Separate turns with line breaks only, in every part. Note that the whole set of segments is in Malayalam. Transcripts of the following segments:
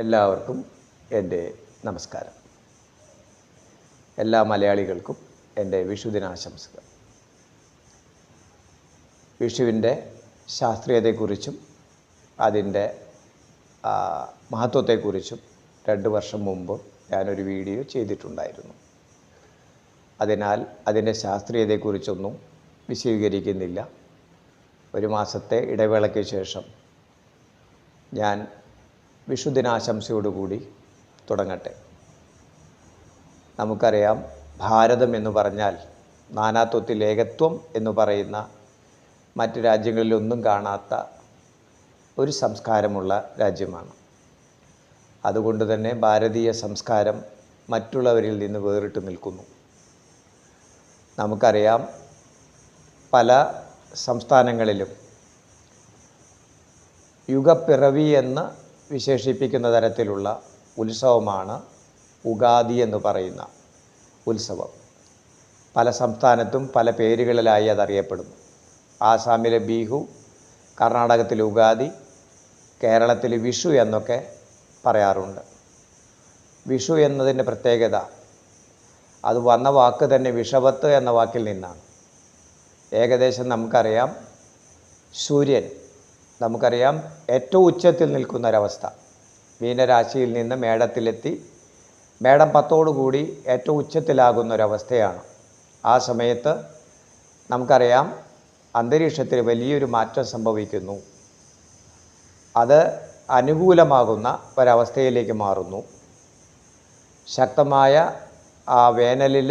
എല്ലാവർക്കും എന്റെ നമസ്കാരം. എല്ലാ മലയാളികൾക്കും എന്റെ വിഷുദിനാശംസകൾ. വിഷുവിന്റെ ശാസ്ത്രീയതയെക്കുറിച്ചും അതിന്റെ മഹത്വത്തെക്കുറിച്ചും രണ്ട് വർഷം മുമ്പ് ഞാനൊരു വീഡിയോ ചെയ്തിട്ടുണ്ടായിരുന്നു. അതിനാൽ അതിന്റെ ശാസ്ത്രീയതയെക്കുറിച്ചൊന്നും വിശദീകരിക്കുന്നില്ല. ഒരു മാസത്തെ ഇടവേളയ്ക്ക് ശേഷം ഞാൻ വിഷുദിനാശംസയോടുകൂടി തുടങ്ങട്ടെ. നമുക്കറിയാം ഭാരതം എന്ന് പറഞ്ഞാൽ നാനാത്വത്തിൽ ഏകത്വം എന്ന് പറയുന്ന മറ്റ് രാജ്യങ്ങളിലൊന്നും കാണാത്ത ഒരു സംസ്കാരമുള്ള രാജ്യമാണ്. അതുകൊണ്ട് തന്നെ ഭാരതീയ സംസ്കാരം മറ്റുള്ളവരിൽ നിന്ന് വേറിട്ട് നിൽക്കുന്നു. നമുക്കറിയാം പല സംസ്ഥാനങ്ങളിലും യുഗപ്പിറവി എന്ന് വിശേഷിപ്പിക്കുന്ന തരത്തിലുള്ള ഉത്സവമാണ് ഉഗാദി എന്ന് പറയുന്ന ഉത്സവം. പല സംസ്ഥാനത്തും പല പേരുകളിലായി അതറിയപ്പെടുന്നു. ആസാമിലെ ബിഹു കർണാടകത്തിലെ ഉഗാദി കേരളത്തിൽ വിഷു എന്നൊക്കെ പറയാറുണ്ട്. വിഷു എന്നതിന്റെ പ്രത്യേകത അത് വന്ന വാക്ക് തന്നെ വിഷവത്ത് എന്ന വാക്കിൽ നിന്നാണ്. ഏകദേശം നമുക്കറിയാം സൂര്യൻ നമുക്കറിയാം ഏറ്റവും ഉച്ചത്തിൽ നിൽക്കുന്ന ഒരവസ്ഥ മീനരാശിയിൽ നിന്ന് മേടത്തിലെത്തി മേടം പത്തോടുകൂടി ഏറ്റവും ഉച്ചത്തിലാകുന്ന ഒരവസ്ഥയാണ് ആ സമയത്ത് നമുക്കറിയാം അന്തരീക്ഷത്തിൽ വലിയൊരു മാറ്റം സംഭവിക്കുന്നു. അത് അനുകൂലമാകുന്ന ഒരവസ്ഥയിലേക്ക് മാറുന്നു. ശക്തമായ ആ വേനലിൽ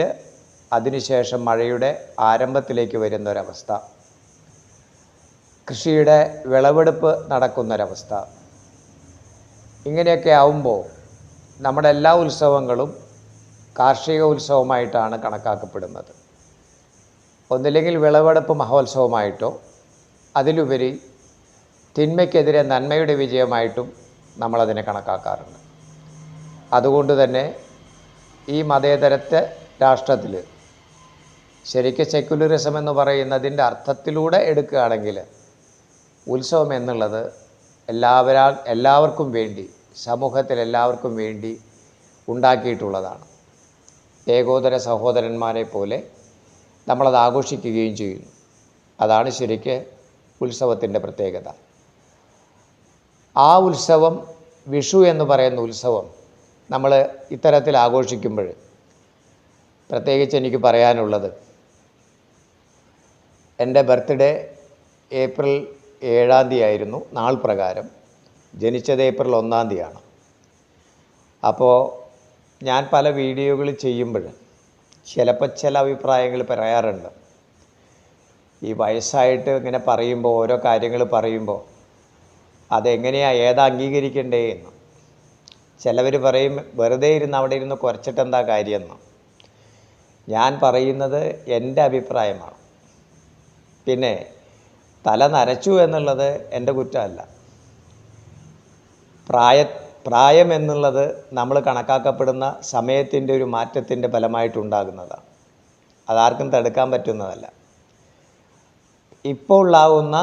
അതിനുശേഷം മഴയുടെ ആരംഭത്തിലേക്ക് വരുന്ന ഒരവസ്ഥ കൃഷിയുടെ വിളവെടുപ്പ് നടക്കുന്നൊരവസ്ഥ. ഇങ്ങനെയൊക്കെ ആവുമ്പോൾ നമ്മുടെ എല്ലാ ഉത്സവങ്ങളും കാർഷിക ഉത്സവമായിട്ടാണ് കണക്കാക്കപ്പെടുന്നത്. ഒന്നില്ലെങ്കിൽ വിളവെടുപ്പ് മഹോത്സവമായിട്ടോ അതിലുപരി തിന്മയ്ക്കെതിരെ നന്മയുടെ വിജയമായിട്ടും നമ്മളതിനെ കണക്കാക്കാറുണ്ട്. അതുകൊണ്ട് തന്നെ ഈ മതേതരത്തെ രാഷ്ട്രത്തിൽ ശരിക്കും സെക്യുലറിസം എന്ന് പറയുന്നതിന്റെ അർത്ഥത്തിലൂടെ എടുക്കുകയാണെങ്കിൽ ഉത്സവം എന്നുള്ളത് എല്ലാവരാ എല്ലാവർക്കും വേണ്ടി സമൂഹത്തിൽ എല്ലാവർക്കും വേണ്ടി ഉണ്ടാക്കിയിട്ടുള്ളതാണ്. ഏകോദര സഹോദരന്മാരെ പോലെ നമ്മളത് ആഘോഷിക്കുകയും ചെയ്യുന്നു. അതാണ് ശരിക്ക് ഉത്സവത്തിന്റെ പ്രത്യേകത. ആ ഉത്സവം വിഷു എന്ന് പറയുന്ന ഉത്സവം നമ്മൾ ഇത്തരത്തിൽ ആഘോഷിക്കുമ്പോൾ പ്രത്യേകിച്ച് എനിക്ക് പറയാനുള്ളത് എന്റെ ബർത്ത്ഡേ ഏപ്രിൽ ഏഴാം തീയതി ആയിരുന്നു നാൾ പ്രകാരം. ജനിച്ചത് ഏപ്രിൽ ഒന്നാം തീയതിയാണ്. അപ്പോൾ ഞാൻ പല വീഡിയോകൾ ചെയ്യുമ്പോൾ ചിലപ്പോൾ ചില അഭിപ്രായങ്ങൾ പറയാറുണ്ട്. ഈ വയസ്സായിട്ട് ഇങ്ങനെ പറയുമ്പോൾ ഓരോ കാര്യങ്ങൾ പറയുമ്പോൾ അതെങ്ങനെയാണ് ഏതാ അംഗീകരിക്കണ്ടേ എന്ന്. ചിലവർ പറയും വെറുതെ ഇരുന്ന് അവിടെ ഇരുന്ന് കുറച്ചിട്ട് എന്താ കാര്യമെന്ന്. ഞാൻ പറയുന്നത് എന്റെ അഭിപ്രായമാണ്. പിന്നെ തല നരച്ചു എന്നുള്ളത് എന്റെ കുറ്റമല്ല. പ്രായ പ്രായം എന്നുള്ളത് നമ്മൾ കണക്കാക്കപ്പെടുന്ന സമയത്തിന്റെ ഒരു മാറ്റത്തിന്റെ ഫലമായിട്ടുണ്ടാകുന്നതാണ്. അതാർക്കും തടുക്കാൻ പറ്റുന്നതല്ല. ഇപ്പോൾ ഉള്ളാവുന്ന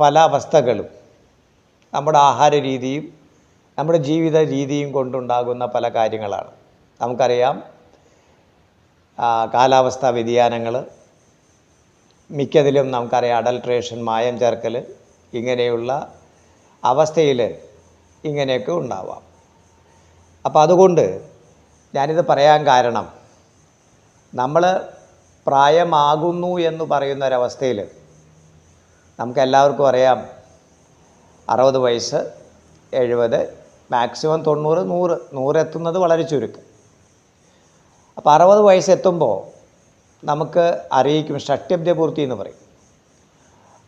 പല അവസ്ഥകളും നമ്മുടെ ആഹാര രീതിയും നമ്മുടെ ജീവിത രീതിയും കൊണ്ടുണ്ടാകുന്ന പല കാര്യങ്ങളാണ്. നമുക്കറിയാം കാലാവസ്ഥാ വ്യതിയാനങ്ങൾ മിക്കതിലും നമുക്കറിയാം അഡൾട്രേഷൻ മായം ചേർക്കൽ ഇങ്ങനെയുള്ള അവസ്ഥയിൽ ഇങ്ങനെയൊക്കെ ഉണ്ടാവാം. അപ്പോൾ അതുകൊണ്ട് ഞാനിത് പറയാൻ കാരണം നമ്മൾ പ്രായമാകുന്നു എന്ന് പറയുന്ന ഒരവസ്ഥയിൽ നമുക്കെല്ലാവർക്കും അറിയാം അറുപത് വയസ്സ് എഴുപത് മാക്സിമം തൊണ്ണൂറ് നൂറ് നൂറ് എത്തുന്നത് വളരെ ചുരുക്കം. അപ്പോൾ അറുപത് വയസ്സെത്തുമ്പോൾ നമുക്ക് അറിയിക്കും പൂർത്തി എന്ന് പറയും.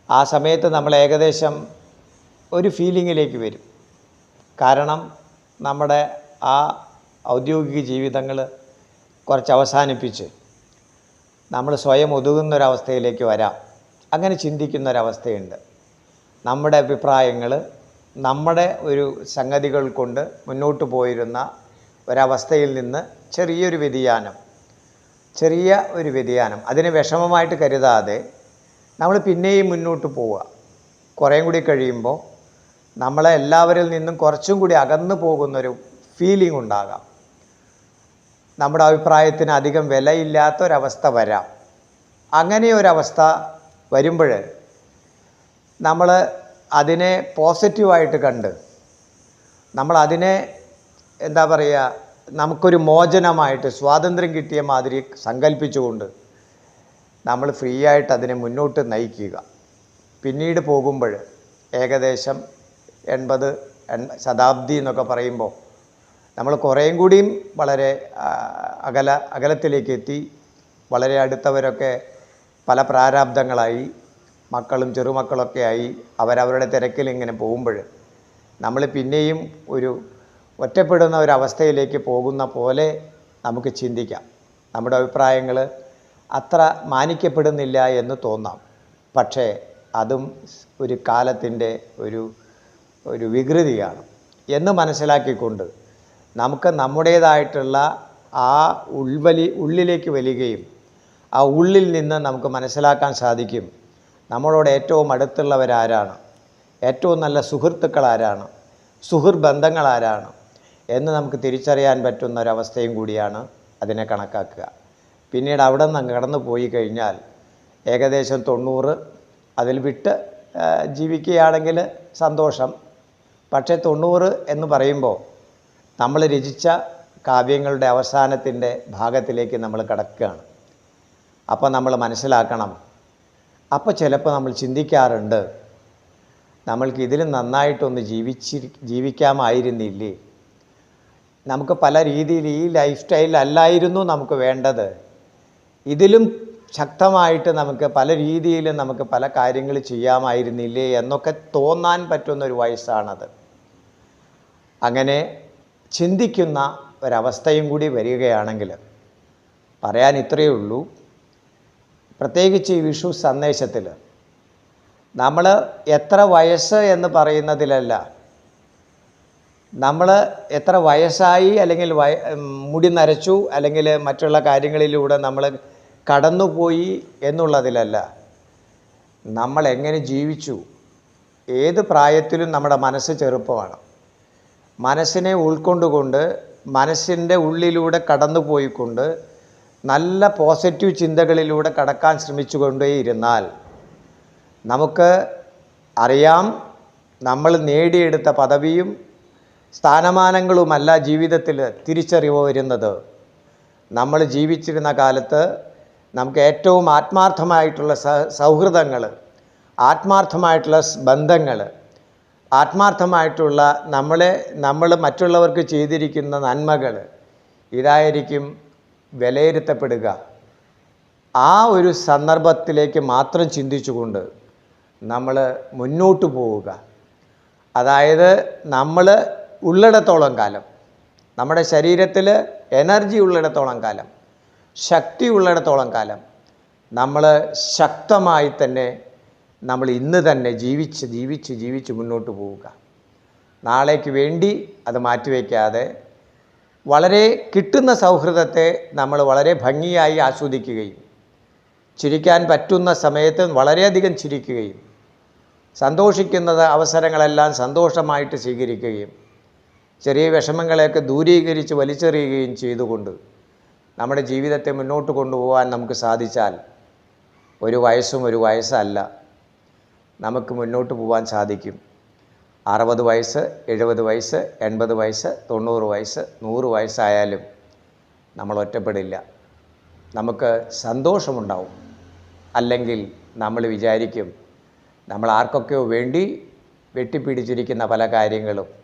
ആ സമയത്ത് നമ്മൾ ഏകദേശം ഒരു ഫീലിങ്ങിലേക്ക് വരും. കാരണം നമ്മുടെ ആ ഔദ്യോഗിക ജീവിതങ്ങൾ കുറച്ച് അവസാനിപ്പിച്ച് നമ്മൾ സ്വയം ഒതുങ്ങുന്നൊരവസ്ഥയിലേക്ക് വരാം. അങ്ങനെ ചിന്തിക്കുന്നൊരവസ്ഥയുണ്ട്. നമ്മുടെ അഭിപ്രായങ്ങൾ നമ്മുടെ ഒരു സംഗതികൾ കൊണ്ട് മുന്നോട്ട് പോയിരുന്ന ഒരവസ്ഥയിൽ നിന്ന് ചെറിയൊരു വ്യതിയാനം ചെറിയ ഒരു വ്യതിയാനം. അതിനെ വിഷമമായിട്ട് കരുതാതെ നമ്മൾ പിന്നെയും മുന്നോട്ട് പോവുക. കുറേയും കൂടി കഴിയുമ്പോൾ നമ്മളെ എല്ലാവരിൽ നിന്നും കുറച്ചും കൂടി അകന്നു പോകുന്നൊരു ഫീലിംഗ് ഉണ്ടാകാം. നമ്മുടെ അഭിപ്രായത്തിന് അധികം വിലയില്ലാത്തൊരവസ്ഥ വരാം. അങ്ങനെ ഒരവസ്ഥ വരുമ്പോൾ നമ്മൾ അതിനെ പോസിറ്റീവായിട്ട് കണ്ട് നമ്മൾ അതിനെ എന്താ പറയുക നമുക്കൊരു മോചനമായിട്ട് സ്വാതന്ത്ര്യം കിട്ടിയ മാതിരി സങ്കല്പിച്ചുകൊണ്ട് നമ്മൾ ഫ്രീ ആയിട്ട് അതിനെ മുന്നോട്ട് നയിക്കുക. പിന്നീട് പോകുമ്പോൾ ഏകദേശം എൺപത് എൺ- ശതാബ്ദി എന്നൊക്കെ പറയുമ്പോൾ നമ്മൾ കുറേയും കൂടിയും വളരെ അകല അകലത്തിലേക്ക് എത്തി. വളരെ അടുത്തവരൊക്കെ പല പ്രാരാബ്ദങ്ങളായി. മക്കളും ചെറുമക്കളൊക്കെ ആയി. അവരവരുടെ തിരക്കിൽ ഇങ്ങനെ പോകുമ്പോൾ നമ്മൾ പിന്നെയും ഒരു ഒറ്റപ്പെടുന്ന ഒരു അവസ്ഥയിലേക്ക് പോകുന്ന പോലെ നമുക്ക് ചിന്തിക്കാം. നമ്മുടെ അഭിപ്രായങ്ങൾ അത്ര മാനിക്കപ്പെടുന്നില്ല എന്ന് തോന്നാം. പക്ഷേ അതും ഒരു കാലത്തിന്റെ ഒരു ഒരു വികൃതിയാണ്. എന്ന് മനസ്സിലാക്കിക്കൊണ്ട് നമുക്ക് നമ്മുടേതായിട്ടുള്ള ആ ഉൾവലി ഉള്ളിലേക്ക് വലിയുകയും ആ ഉള്ളിൽ നിന്ന് നമുക്ക് മനസ്സിലാക്കാൻ സാധിക്കും നമ്മളോട് ഏറ്റവും അടുത്തുള്ളവരാരാണ്. ഏറ്റവും നല്ല സുഹൃത്തുക്കൾ ആരാണ് ബന്ധങ്ങൾ ആരാണ് എന്ന് നമുക്ക് തിരിച്ചറിയാൻ പറ്റുന്ന ഒരവസ്ഥയും കൂടിയാണ് അതിനെ കണക്കാക്കുക. പിന്നീട് അവിടെ നിന്ന് കടന്നു പോയി കഴിഞ്ഞാൽ ഏകദേശം തൊണ്ണൂറ് അതിൽ വിട്ട് ജീവിക്കുകയാണെങ്കിൽ സന്തോഷം. പക്ഷേ തൊണ്ണൂറ് എന്ന് പറയുമ്പോൾ നമ്മൾ രചിച്ച കാവ്യങ്ങളുടെ അവസാനത്തിന്റെ ഭാഗത്തിലേക്ക് നമ്മൾ കടക്കുകയാണ്. അപ്പോൾ നമ്മൾ മനസ്സിലാക്കണം അപ്പോൾ ചിലപ്പോൾ നമ്മൾ ചിന്തിക്കാറുണ്ട് നമ്മൾക്ക് ഇതിലും നന്നായിട്ടൊന്ന് ജീവിച്ചി ജീവിക്കാമായിരുന്നില്ലേ? നമുക്ക് പല രീതിയിൽ ഈ ലൈഫ് സ്റ്റൈലല്ലായിരുന്നു നമുക്ക് വേണ്ടത്. ഇതിലും ശക്തമായിട്ട് നമുക്ക് പല രീതിയിലും നമുക്ക് പല കാര്യങ്ങൾ ചെയ്യാമായിരുന്നില്ലേ എന്നൊക്കെ തോന്നാൻ പറ്റുന്ന ഒരു വയസ്സാണത്. അങ്ങനെ ചിന്തിക്കുന്ന ഒരവസ്ഥയും കൂടി വരികയാണെങ്കിൽ പറയാൻ ഇത്രയേ ഉള്ളൂ. പ്രത്യേകിച്ച് ഈ വിഷു സന്ദേശത്തിൽ നമ്മൾ എത്ര വയസ്സ് എന്ന് പറയുന്നതിലല്ല നമ്മൾ എത്ര വയസ്സായി അല്ലെങ്കിൽ വയ മുടി നരച്ചു അല്ലെങ്കിൽ മറ്റുള്ള കാര്യങ്ങളിലൂടെ നമ്മൾ കടന്നുപോയി എന്നുള്ളതിലല്ല. നമ്മൾ എങ്ങനെ ജീവിച്ചു? ഏത് പ്രായത്തിലും നമ്മുടെ മനസ്സ് ചെറുപ്പമാണ്. മനസ്സിനെ ഉൾക്കൊണ്ടുകൊണ്ട് മനസ്സിന്റെ ഉള്ളിലൂടെ കടന്നു പോയിക്കൊണ്ട് നല്ല പോസിറ്റീവ് ചിന്തകളിലൂടെ കടക്കാൻ ശ്രമിച്ചുകൊണ്ടേയിരുന്നാൽ നമുക്ക് അറിയാം നമ്മൾ നേടിയെടുത്ത പദവിയും സ്ഥാനമാനങ്ങളുമല്ല ജീവിതത്തിൽ തിരിച്ചറിവ് വരുന്നത് നമ്മൾ ജീവിച്ചിരുന്ന കാലത്ത് നമുക്ക് ഏറ്റവും ആത്മാർത്ഥമായിട്ടുള്ള സൗഹൃദങ്ങൾ ആത്മാർത്ഥമായിട്ടുള്ള ബന്ധങ്ങൾ ആത്മാർത്ഥമായിട്ടുള്ള നമ്മളെ നമ്മൾ മറ്റുള്ളവർക്ക് ചെയ്തിരിക്കുന്ന നന്മകൾ ഇതായിരിക്കും വിലയിരുത്തപ്പെടുക. ആ ഒരു സന്ദർഭത്തിലേക്ക് മാത്രം ചിന്തിച്ചുകൊണ്ട് നമ്മൾ മുന്നോട്ട് പോവുക. അതായത് നമ്മൾ ഉള്ളിടത്തോളം കാലം. നമ്മുടെ ശരീരത്തിൽ എനർജി ഉള്ളിടത്തോളം കാലം. ശക്തി ഉള്ളിടത്തോളം കാലം. നമ്മൾ ശക്തമായി തന്നെ നമ്മൾ ഇന്ന് തന്നെ ജീവിച്ച് ജീവിച്ച് ജീവിച്ച് മുന്നോട്ട് പോവുക. നാളേക്ക് വേണ്ടി അത് മാറ്റിവെക്കാതെ വളരെ കിട്ടുന്ന സൗഹൃദത്തെ നമ്മൾ വളരെ ഭംഗിയായി ആസ്വദിക്കുകയും ചിരിക്കാൻ പറ്റുന്ന സമയത്ത് വളരെയധികം ചിരിക്കുകയും സന്തോഷിക്കുന്നത് അവസരങ്ങളെല്ലാം സന്തോഷമായിട്ട് സ്വീകരിക്കുകയും ചെറിയ വിഷമങ്ങളെയൊക്കെ ദൂരീകരിച്ച് വലിച്ചെറിയുകയും ചെയ്തുകൊണ്ട് നമ്മുടെ ജീവിതത്തെ മുന്നോട്ട് കൊണ്ടുപോകാൻ നമുക്ക് സാധിച്ചാൽ ഒരു വയസ്സും ഒരു വയസ്സല്ല. നമുക്ക് മുന്നോട്ട് പോകാൻ സാധിക്കും. അറുപത് വയസ്സ് എഴുപത് വയസ്സ് എൺപത് വയസ്സ് തൊണ്ണൂറ് വയസ്സ് നൂറ് വയസ്സായാലും നമ്മൾ ഒറ്റപ്പെടില്ല. നമുക്ക് സന്തോഷമുണ്ടാവും. അല്ലെങ്കിൽ നമ്മൾ വിചാരിക്കും നമ്മൾ ആർക്കൊക്കെയോ വേണ്ടി വെട്ടിപ്പിടിച്ചിരിക്കുന്ന പല കാര്യങ്ങളും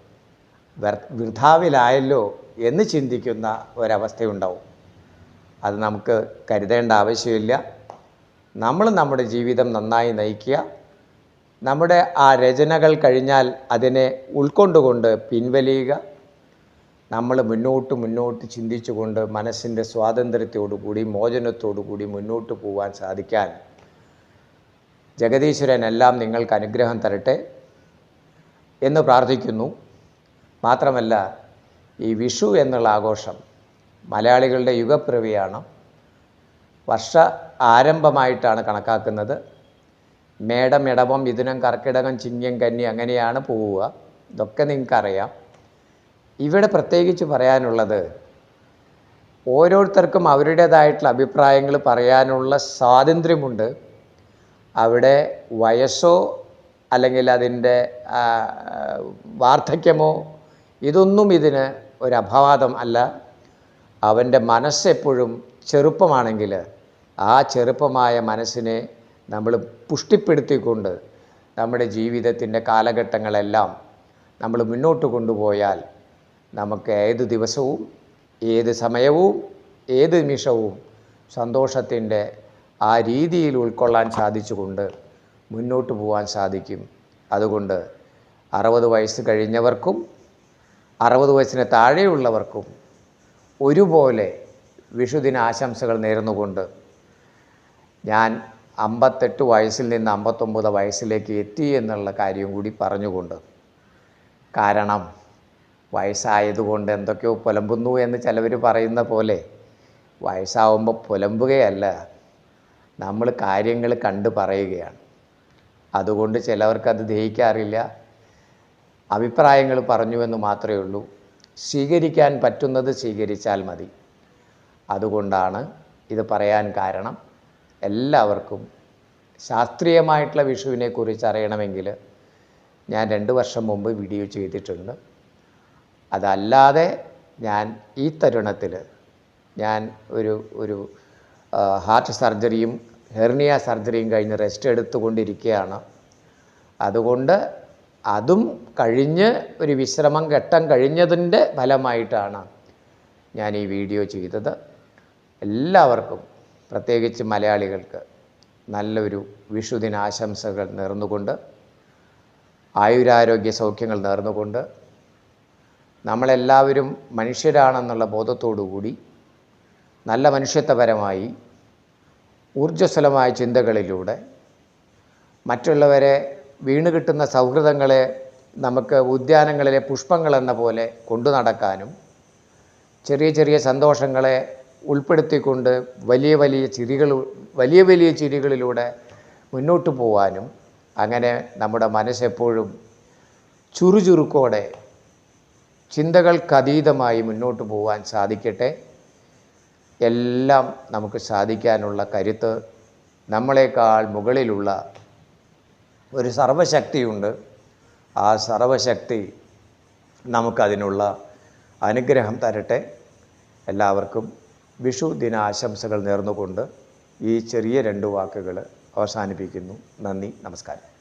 വൃഥാവിലായല്ലോ എന്ന് ചിന്തിക്കുന്ന ഒരവസ്ഥയുണ്ടാവും. അത് നമുക്ക് കരുതേണ്ട ആവശ്യമില്ല. നമ്മൾ നമ്മുടെ ജീവിതം നന്നായി നയിക്കുക. നമ്മുടെ ആ രചനകൾ കഴിഞ്ഞാൽ അതിനെ ഉൾക്കൊണ്ടുകൊണ്ട് പിൻവലിയുക. നമ്മൾ മുന്നോട്ട് മുന്നോട്ട് ചിന്തിച്ചുകൊണ്ട് മനസ്സിന്റെ സ്വാതന്ത്ര്യത്തോടുകൂടി മോചനത്തോടുകൂടി മുന്നോട്ട് പോകാൻ സാധിക്കാൻ ജഗദീശ്വരൻ എല്ലാം നിങ്ങൾക്ക് അനുഗ്രഹം തരട്ടെ എന്ന് പ്രാർത്ഥിക്കുന്നു. മാത്രമല്ല ഈ വിഷു എന്നുള്ള ആഘോഷം മലയാളികളുടെ യുഗപ്പിറവിയാണ് വർഷ ആരംഭമായിട്ടാണ് കണക്കാക്കുന്നത്. മേടം ഇടവം മിഥുനം കർക്കിടകം ചിങ്ങം കന്നി അങ്ങനെയാണ് പോവുക. ഇതൊക്കെ നിങ്ങൾക്കറിയാം. ഇവിടെ പ്രത്യേകിച്ച് പറയാനുള്ളത് ഓരോരുത്തർക്കും അവരുടേതായിട്ടുള്ള അഭിപ്രായങ്ങൾ പറയാനുള്ള സ്വാതന്ത്ര്യമുണ്ട്. അവിടെ വയസ്സോ അല്ലെങ്കിൽ അതിന്റെ വാർദ്ധക്യമോ ഇതൊന്നും ഇതിന് ഒരു അല്ല. അവന്റെ മനസ്സെപ്പോഴും ചെറുപ്പമാണെങ്കിൽ ആ ചെറുപ്പമായ മനസ്സിനെ നമ്മൾ പുഷ്ടിപ്പെടുത്തിക്കൊണ്ട് നമ്മുടെ ജീവിതത്തിന്റെ കാലഘട്ടങ്ങളെല്ലാം നമ്മൾ മുന്നോട്ട് കൊണ്ടുപോയാൽ നമുക്ക് ഏത് ദിവസവും ഏത് സമയവും ഏത് നിമിഷവും സന്തോഷത്തിന്റെ ആ രീതിയിൽ ഉൾക്കൊള്ളാൻ സാധിച്ചുകൊണ്ട് മുന്നോട്ട് പോകാൻ സാധിക്കും. അതുകൊണ്ട് അറുപത് വയസ്സ് കഴിഞ്ഞവർക്കും അറുപത് വയസ്സിന് താഴെയുള്ളവർക്കും ഒരുപോലെ വിഷുദിന ആശംസകൾ നേർന്നുകൊണ്ട് ഞാൻ അമ്പത്തെട്ട് വയസ്സിൽ നിന്ന് അമ്പത്തൊമ്പത് വയസ്സിലേക്ക് എത്തി എന്നുള്ള കാര്യം കൂടി പറഞ്ഞുകൊണ്ട്. കാരണം വയസ്സായതുകൊണ്ട് എന്തൊക്കെയോ പുലമ്പുന്നു എന്ന് ചിലവർ പറയുന്ന പോലെ വയസ്സാവുമ്പോൾ പുലമ്പുകയല്ല. നമ്മൾ കാര്യങ്ങൾ കണ്ടു പറയുകയാണ്. അതുകൊണ്ട് ചിലവർക്കത് ദഹിക്കാറില്ല. അഭിപ്രായങ്ങൾ പറഞ്ഞുവെന്ന് മാത്രമേ ഉള്ളൂ. സ്വീകരിക്കാൻ പറ്റുന്നത് സ്വീകരിച്ചാൽ മതി. അതുകൊണ്ടാണ് ഇത് പറയാൻ കാരണം എല്ലാവർക്കും ശാസ്ത്രീയമായിട്ടുള്ള വിഷുവിനെ കുറിച്ച് അറിയണമെങ്കിൽ ഞാൻ രണ്ട് വർഷം മുമ്പ് വീഡിയോ ചെയ്തിട്ടുണ്ട്. അതല്ലാതെ ഞാൻ ഈ തരുണത്തിൽ ഞാൻ ഒരു ഒരു ഹാർട്ട് സർജറിയും ഹെർണിയ സർജറിയും കഴിഞ്ഞ് റെസ്റ്റ് എടുത്തുകൊണ്ടിരിക്കുകയാണ്. അതുകൊണ്ട് അതും കഴിഞ്ഞ് ഒരു വിശ്രമം ഘട്ടം കഴിഞ്ഞതിന്റെ ഫലമായിട്ടാണ് ഞാൻ ഈ വീഡിയോ ചെയ്തത്. എല്ലാവർക്കും പ്രത്യേകിച്ച് മലയാളികൾക്ക് നല്ലൊരു വിഷുദിനാശംസകൾ നേർന്നുകൊണ്ട് ആയുരാരോഗ്യ സൗഖ്യങ്ങൾ നേർന്നുകൊണ്ട് നമ്മളെല്ലാവരും മനുഷ്യരാണെന്നുള്ള ബോധത്തോടുകൂടി നല്ല മനുഷ്യത്വപരമായി ഊർജസ്വലമായ ചിന്തകളിലൂടെ മറ്റുള്ളവരെ വീണ് കിട്ടുന്ന സൗഹൃദങ്ങളെ നമുക്ക് ഉദ്യാനങ്ങളിലെ പുഷ്പങ്ങളെന്ന പോലെ കൊണ്ടു നടക്കാനും ചെറിയ ചെറിയ സന്തോഷങ്ങളെ ഉൾപ്പെടുത്തിക്കൊണ്ട് വലിയ വലിയ ചിരികൾ വലിയ വലിയ ചിരികളിലൂടെ മുന്നോട്ട് പോകാനും അങ്ങനെ നമ്മുടെ മനസ്സെപ്പോഴും ചുറുചുറുക്കോടെ ചിന്തകൾക്കതീതമായി മുന്നോട്ട് പോകാൻ സാധിക്കട്ടെ. എല്ലാം നമുക്ക് സാധിക്കാനുള്ള കരുത്ത് നമ്മളെക്കാൾ മുകളിലുള്ള ഒരു സർവശക്തിയുണ്ട്. ആ സർവശക്തി നമുക്കതിനുള്ള അനുഗ്രഹം തരട്ടെ. എല്ലാവർക്കും വിഷു ദിനാശംസകൾ നേർന്നുകൊണ്ട് ഈ ചെറിയ രണ്ട് വാക്കുകൾ അവസാനിപ്പിക്കുന്നു. നന്ദി നമസ്കാരം.